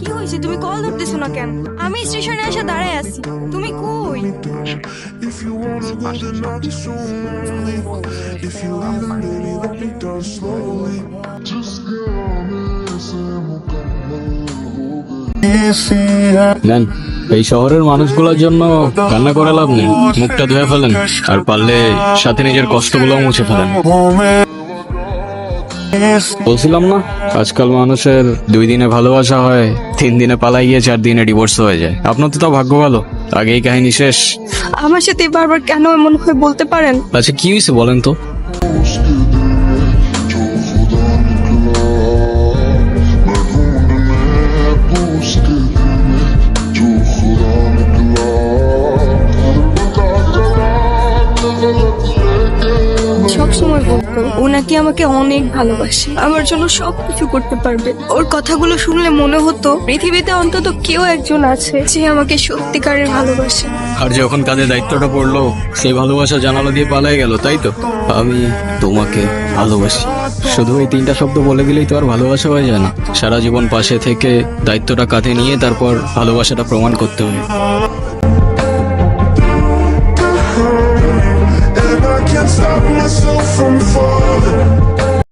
কি হয়েছে? তুমি কল ধরতেছো না কেন? আমি স্টেশনে এসে দাঁড়ায় আছি। তুমি কই? down. If you wanna go, then I'll so lonely. If you leave, then baby, let me down slowly. Just নেন এই শহরের মানুষগুলোর জন্য কান্না করে লাভ নেই। মুখটা ধুয়ে ফেলেন আর পারলে সাথে নিজের কষ্টগুলো মুছে ফেলেন। বলছিলাম না আজকাল মানুষের দুই দিনে ভালোবাসা হয় তিন দিনে পালাই গিয়ে চার দিনে ডিভোর্স হয়ে যায়। আপনার তো তাও ভাগ্য ভালো আগেই কাহিনী শেষ। আমার সাথে বারবার কেন এমন হয় বলতে পারেন? আচ্ছা কি হয়েছে বলেন তো? সবসময় বলতো ও নাকি আমাকে অনেক ভালোবাসে। আমার জন্য সবকিছু করতে পারবে। ওর কথাগুলো শুনলে মনে হতো, পৃথিবীতে অন্তত কেউ একজন আছে যে আমাকে সত্যিকারের ভালোবাসে। আর যখন কাজে দায়িত্বটা পড়ল, সেই ভালোবাসা জানালা দিয়ে পালাই গেল, তাই তো? আমি তোমাকে ভালোবাসি। শুধু এই তিনটা শব্দ বলে গেলেই তো আর ভালোবাসা হয়ে যায় না। সারা জীবন পাশে থেকে দায়িত্বটা কাঁধে নিয়ে তারপর ভালোবাসাটা প্রমাণ করতে হবে stop myself from falling.